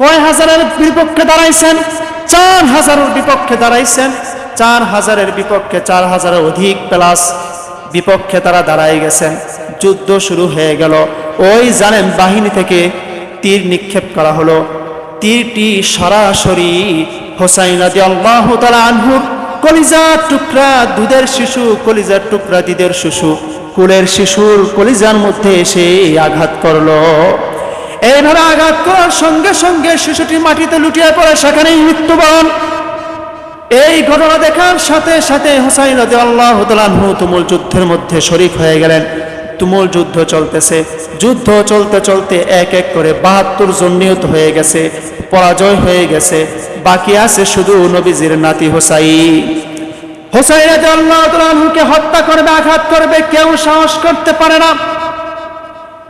কয় হাজারের বিপক্ষে দাঁড়াইছেন? চার হাজারের বিপক্ষে দাঁড়াইছেন। চার হাজারের বিপক্ষে চার হাজারের অধিক প্লাস বিপক্ষে তারা দাঁড়াই গেছেন। যুদ্ধ শুরু হয়ে গেল। ওই জানেন বাহিনী থেকে তীর নিক্ষেপ করা হলো। তীরটি সরাসরি হোসাইন রাজি আল্লাহ তালা আনহুর কলিজার টুকরা, দুধের শিশু, কলিজার টুকরা দিদের শিশু। কুলের শিশুর কলিজার মধ্যে এসে আঘাত করল। এইভাবে আঘাত করার সঙ্গে সঙ্গে শিশুটি মাটিতে লুটিয়ে পড়ে, সেখানেই মৃত্যুবরণ। এই ঘটনা দেখার সাথে সাথে হুসাইন রাজি আল্লাহ তুমুল যুদ্ধের মধ্যে শরিক হয়ে গেলেন। তুমুল যুদ্ধ চলতেছে। যুদ্ধ চলতে চলতে এক এক করে বাহাত্তর জন নিহত হয়ে গেছে, পরাজয় হয়ে গেছে। বাকি আছে শুধু নবীজির নাতি হোসাইন। হোসাইন রাজি আল্লাহ হত্যা করবে, আঘাত করবে, কেউ সাহস করতে পারে না।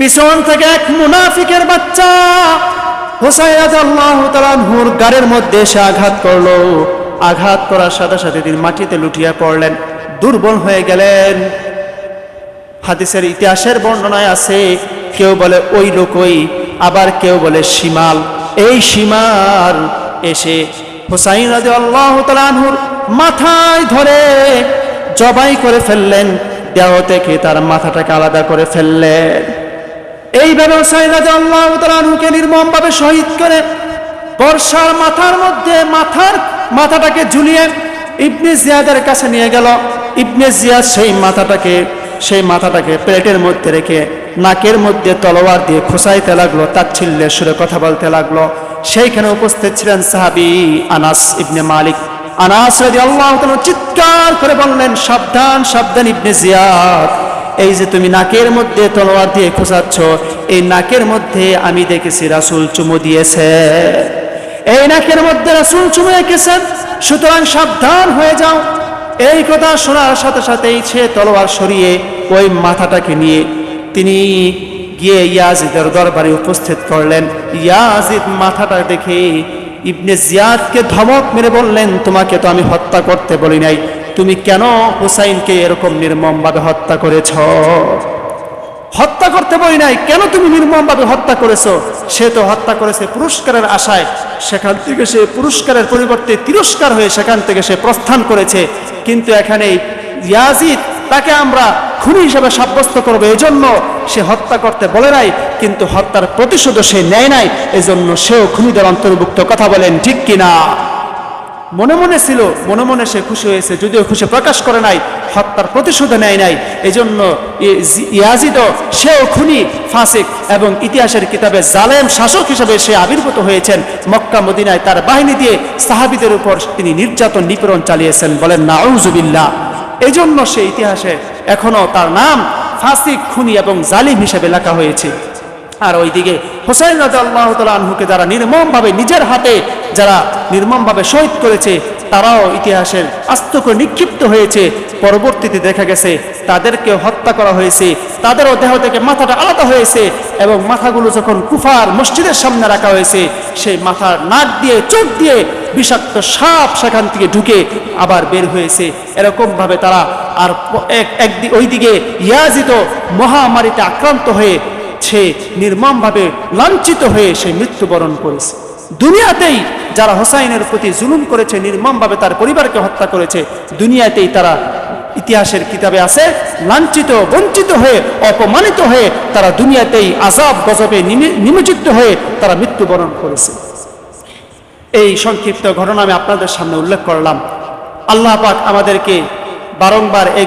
পিছন থেকে এক মুনাফিকের বাচ্চা হোসাইন আল্লাহ তালাহুর গাড়ির মধ্যে এসে আঘাত করল। আঘাত করার সাথে সাথে তিনি মাটিতে লুটিয়ে পড়লেন, দুর্বল হয়ে গেলেন। হাদিসের ইতিহাসের বর্ণনায় আছে, কেউ বলে ওই লোকই আবার কেউ বলে শিমাল। এই শিমাল এসে হুসাইন রাজি আল্লাহ তালাহুর মাথায় ধরে জবাই করে ফেললেন দেহ থেকে তার মাথাটাকে আলাদা করে ফেললেন। এইভাবে হুসাইন রাজি আল্লাহ তালাহুকে নির্মমভাবে শহীদ করে, বর্ষার মাথার মধ্যে মাথার মাথাটাকে ঝুলিয়ে ইবনে জিয়াদের কাছে নিয়ে গেল। ইবনে জিয়াদ সেই মাথাটাকে সেই মাথাটাকে প্লেটের মধ্যে রেখে নাকের মধ্যে তলোয়ার দিয়ে খুসাইতে লাগল, তাচ্ছিল্যে সুরে কথা বলতে লাগল। সেইখানে উপস্থিত ছিলেন সাহাবি আনাস ইবনে মালিক। আনাস আল্লাহ চিৎকার করে বললেন, সাবধান সাবধান ইবনে জিয়াদ। এই যে তুমি নাকের মধ্যে তলোয়ার দিয়ে খোঁচাচ্ছ, এই নাকের মধ্যে আমি দেখেছি রাসুল চুমু দিয়েছে। এই নাকের মধ্যে রাসুল চুমু এঁকেছেন সুতরাং সাবধান হয়ে যাও। এই কথা শোনার সাথে সাথেই সে তলোয়ার সরিয়ে ওই মাথাটাকে নিয়ে তিনি গিয়ে ইয়াজিদের দরবারে উপস্থিত করলেন। ইয়াজিদ মাথাটা দেখে ইবনে জিয়াদকে ধমক মেরে বললেন, তোমাকে তো আমি হত্যা করতে বলি নাই। তুমি কেন হুসাইনকে এরকম নির্মমভাবে হত্যা করেছ? হত্যা করতে বলি নাই, কেন তুমি নির্মমভাবে হত্যা করেছ? সে তো হত্যা করেছে পুরস্কারের আশায়, সেখান থেকে সে পুরস্কারের পরিবর্তে তিরস্কার হয়ে সেখান থেকে সে প্রস্থান করেছে। কিন্তু এখানে ইয়াজিদ তাকে আমরা খুনি হিসাবে সাব্যস্ত করব, এজন্য সে হত্যা করতে বলে নাই, কিন্তু হত্যার প্রতিশোধ সে নেয় নাই, এজন্য সেও খুনিদের অন্তর্ভুক্ত। কথা বলেন ঠিক কিনা? মনে মনে ছিল, মনে মনে সে খুশি হয়েছে, যদিও খুশি প্রকাশ করে নাই, হত্যার প্রতিশোধ নেয় নাই। এজন্য ইয়াজিদ সেও খুনি, ফাসিক এবং ইতিহাসের কিতাবে জালেম শাসক হিসেবে সে আবির্ভূত হয়েছেন। মক্কা, মদিনায় তার বাহিনী দিয়ে সাহাবিদের উপর তিনি নির্যাতন, নিপীড়ন চালিয়েছেন বলেন নাউজুবিল্লাহ এই জন্য সে ইতিহাসে এখনও তার নাম ফাসিক, খুনি এবং জালিম হিসেবে লেখা হয়েছে। আর ওইদিকে হোসাইন রাজা আল্লাহ আনহুকে যারা নির্মমভাবে নিজের হাতে যারা নির্মমভাবে শহীদ করেছে, তারাও ইতিহাসের আস্ত করে নিক্ষিপ্ত হয়েছে। পরবর্তীতে দেখা গেছে তাদেরকে হত্যা করা হয়েছে, তাদেরও দেহ থেকে মাথাটা আলাদা হয়েছে এবং মাথাগুলো যখন কুফার মসজিদের সামনে রাখা হয়েছে, সেই মাথার নাক দিয়ে, চোখ দিয়ে বিষাক্ত সাপ সেখান থেকে ঢুকে আবার বের হয়েছে। এরকমভাবে তারা আর এক একদিকে ওইদিকে ইয়াজিত মহামারীতে আক্রান্ত হয়ে সে নির্মমভাবে লাঞ্ছিত হয়ে সে মৃত্যুবরণ করেছে। দুনিয়াতেই যারা হোসাইনের প্রতি জুলুম করেছে, নির্মমভাবে তার পরিবারকে হত্যা করেছে, দুনিয়াতেই তারা ইতিহাসের কিতাবে আছে, লাঞ্ছিত, বঞ্চিত হয়ে, অপমানিত হয়ে তারা দুনিয়াতেই আজাব গজবে নিমজ্জিত হয়ে তারা মৃত্যুবরণ করেছে। এই সংক্ষিপ্ত ঘটনা আমি আপনাদের সামনে উল্লেখ করলাম। আল্লাহ পাক আমাদেরকে বারংবার এই